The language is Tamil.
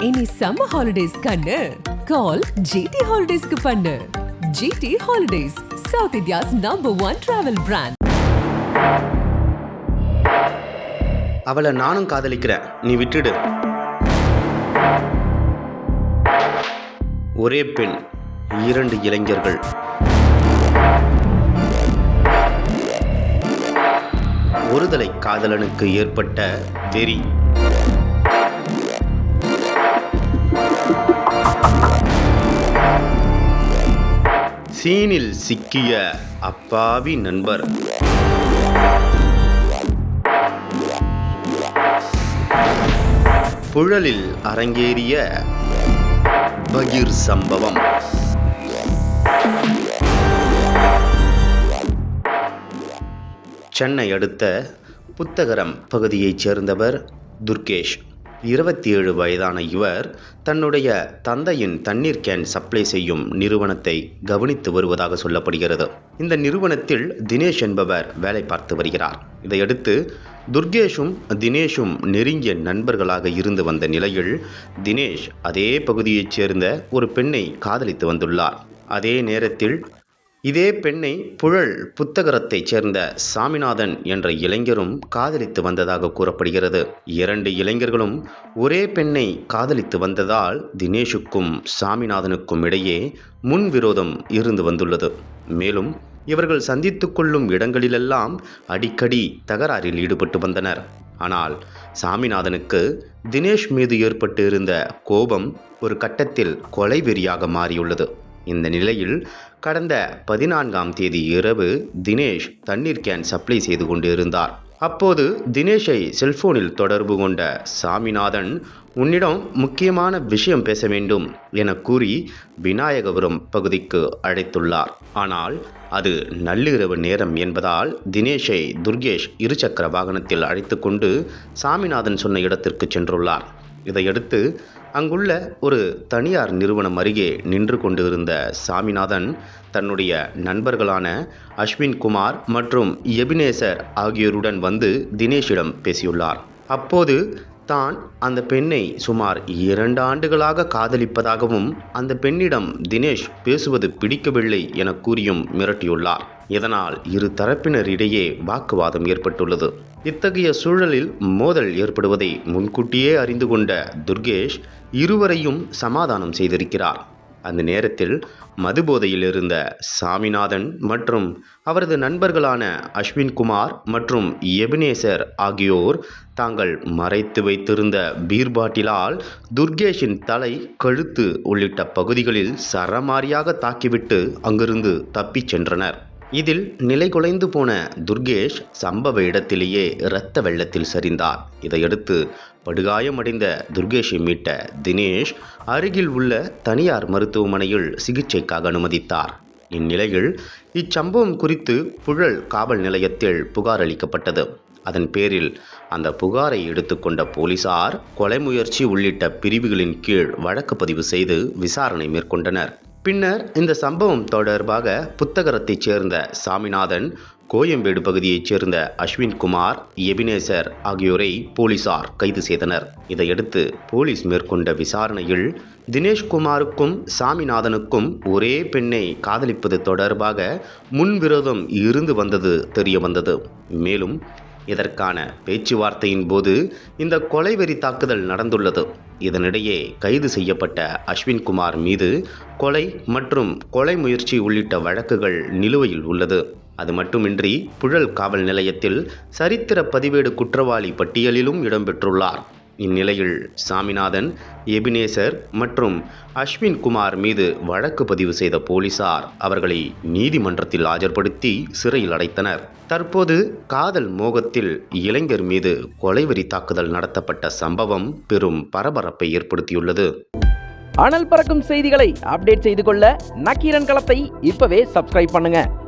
இனி சம்மர் ஹாலிடேஸ் கண்ணு. கால் ஜிடி ஹாலிடேஸ்க்கு பண்ணு. GT holidays south India's number one travel brand அவளை நானும் காதலிக்கிறேன். நீ விட்டுடு. ஒரே பெண் இரண்டு இளைஞர்கள். ஒருதலை காதலனுக்கு ஏற்பட்ட வெறி. சீனில் சிக்கிய அப்பாவி நண்பர். புழலில் அரங்கேறிய பகிர் சம்பவம். சென்னை அடுத்த புத்தகரம் பகுதியைச் சேர்ந்தவர் துர்கேஷ். இருபத்தி ஏழு வயதான இவர் தன்னுடைய தந்தையின் தண்ணீர் கேன் சப்ளை செய்யும் நிறுவனத்தை கவனித்து வருவதாக சொல்லப்படுகிறது. இந்த நிறுவனத்தில் தினேஷ் என்பவர் வேலை பார்த்து வருகிறார். இதையடுத்து துர்கேஷும் தினேஷும் நெருங்கிய நண்பர்களாக இருந்து வந்த நிலையில் தினேஷ் அதே பகுதியைச் சேர்ந்த ஒரு பெண்ணை காதலித்து வந்துள்ளார். அதே நேரத்தில் இதே பெண்ணை புழல் புத்தகரத்தைச் சேர்ந்த சாமிநாதன் என்ற இளைஞரும் காதலித்து வந்ததாக கூறப்படுகிறது. இரண்டு இளைஞர்களும் ஒரே பெண்ணை காதலித்து வந்ததால் தினேஷுக்கும் சாமிநாதனுக்கும் இடையே முன்விரோதம் இருந்து வந்துள்ளது. மேலும் இவர்கள் சந்தித்து கொள்ளும் இடங்களிலெல்லாம் அடிக்கடி தகராறில் ஈடுபட்டு வந்தனர். ஆனால் சாமிநாதனுக்கு தினேஷ் மீது ஏற்பட்டு இருந்த கோபம் ஒரு கட்டத்தில் கொலைவெறியாக மாறியுள்ளது. இந்த நிலையில் கடந்த பதினான்காம் தேதி இரவு தினேஷ் தண்ணீர் கேன் சப்ளை செய்து கொண்டு இருந்தார் அப்போது தினேஷை செல்போனில் தொடர்பு கொண்ட சாமிநாதன் உன்னிடம் முக்கியமான விஷயம் பேச வேண்டும் என கூறி விநாயகபுரம் பகுதிக்கு அழைத்துள்ளார். ஆனால் அது நள்ளிரவு நேரம் என்பதால் தினேஷை துர்கேஷ் இருசக்கர வாகனத்தில் அழைத்து கொண்டு சாமிநாதன் சொன்ன இடத்திற்கு சென்றுள்ளார். இதையடுத்து அங்குள்ள ஒரு தனியார் நிறுவனம் அருகே நின்று கொண்டிருந்த சாமிநாதன் தன்னுடைய நண்பர்களான அஸ்வின் குமார் மற்றும் எபினேசர் ஆகியோருடன் வந்து தினேஷிடம் பேசியுள்ளார். அப்போது தான் அந்த பெண்ணை சுமார் இரண்டு ஆண்டுகளாக காதலிப்பதாகவும் அந்த பெண்ணிடம் தினேஷ் பேசுவது பிடிக்கவில்லை என கூறியும் மிரட்டியுள்ளார். இதனால் இரு தரப்பினரிடையே வாக்குவாதம் ஏற்பட்டுள்ளது. இத்தகைய சூழலில் மோதல் ஏற்படுவதை முன்கூட்டியே அறிந்து கொண்ட துர்கேஷ் இருவரையும் சமாதானம் செய்திருக்கிறார். அந்த நேரத்தில் மதுபோதையில் இருந்த சாமிநாதன் மற்றும் அவரது நண்பர்களான அஸ்வின் குமார் மற்றும் எபினேசர் ஆகியோர் தாங்கள் மறைத்து வைத்திருந்த பீர் பாட்டிலால் துர்கேஷின் தலை கழுத்து உள்ளிட்ட பகுதிகளில் சரமாரியாக தாக்கிவிட்டு அங்கிருந்து தப்பிச் சென்றனர். இதில் நிலை குலைந்து போன துர்கேஷ் சம்பவ இடத்திலேயே இரத்த வெள்ளத்தில் சரிந்தார். இதையடுத்து படுகாயமடைந்த துர்கேஷை மீட்ட தினேஷ் அருகில் உள்ள தனியார் மருத்துவமனையில் சிகிச்சைக்காக அனுமதித்தார். இந்நிலையில் இச்சம்பவம் குறித்து புழல் காவல் நிலையத்தில் புகார் அளிக்கப்பட்டது. அதன் பேரில் அந்த புகாரை எடுத்துக்கொண்ட போலீசார் கொலை முயற்சி உள்ளிட்ட பிரிவுகளின் கீழ் வழக்கு பதிவு செய்து விசாரணை மேற்கொண்டனர். பின்னர் இந்த சம்பவம் தொடர்பாக புத்தகரத்தைச் சேர்ந்த சாமிநாதன் கோயம்பேடு பகுதியைச் சேர்ந்த அஸ்வின்குமார் எபினேசர் ஆகியோரை போலீசார் கைது செய்தனர். இதையடுத்து போலீஸ் மேற்கொண்ட விசாரணையில் தினேஷ்குமாருக்கும் சாமிநாதனுக்கும் ஒரே பெண்ணை காதலிப்பது தொடர்பாக முன்விரோதம் இருந்து வந்தது தெரிய வந்தது. மேலும் இதற்கான பேச்சுவார்த்தையின் போது இந்த கொலைவெறி தாக்குதல் நடந்துள்ளது. இதனிடையே கைது செய்யப்பட்ட அஸ்வின்குமார் மீது கொலை மற்றும் கொலை முயற்சி உள்ளிட்ட வழக்குகள் நிலுவையில் உள்ளது. அது மட்டுமின்றி புழல் காவல் நிலையத்தில் சரித்திர பதிவேடு குற்றவாளி பட்டியலிலும் இடம்பெற்றுள்ளார். இந்நிலையில் சாமிநாதன் எபினேசர் மற்றும் அஸ்வின் குமார் மீது வழக்கு பதிவு செய்த போலீசார் அவர்களை நீதிமன்றத்தில் ஆஜர்படுத்தி சிறையில் அடைத்தனர். தற்போது காதல் மோகத்தில் இளைஞர் மீது கொலைவெறி தாக்குதல் நடத்தப்பட்ட சம்பவம் பெரும் பரபரப்பை ஏற்படுத்தியுள்ளது. அனல் பறக்கும் செய்திகளை அப்டேட் செய்து கொள்ள நக்கீரன் களத்தை இப்பவே சப்ஸ்கிரைப் பண்ணுங்க.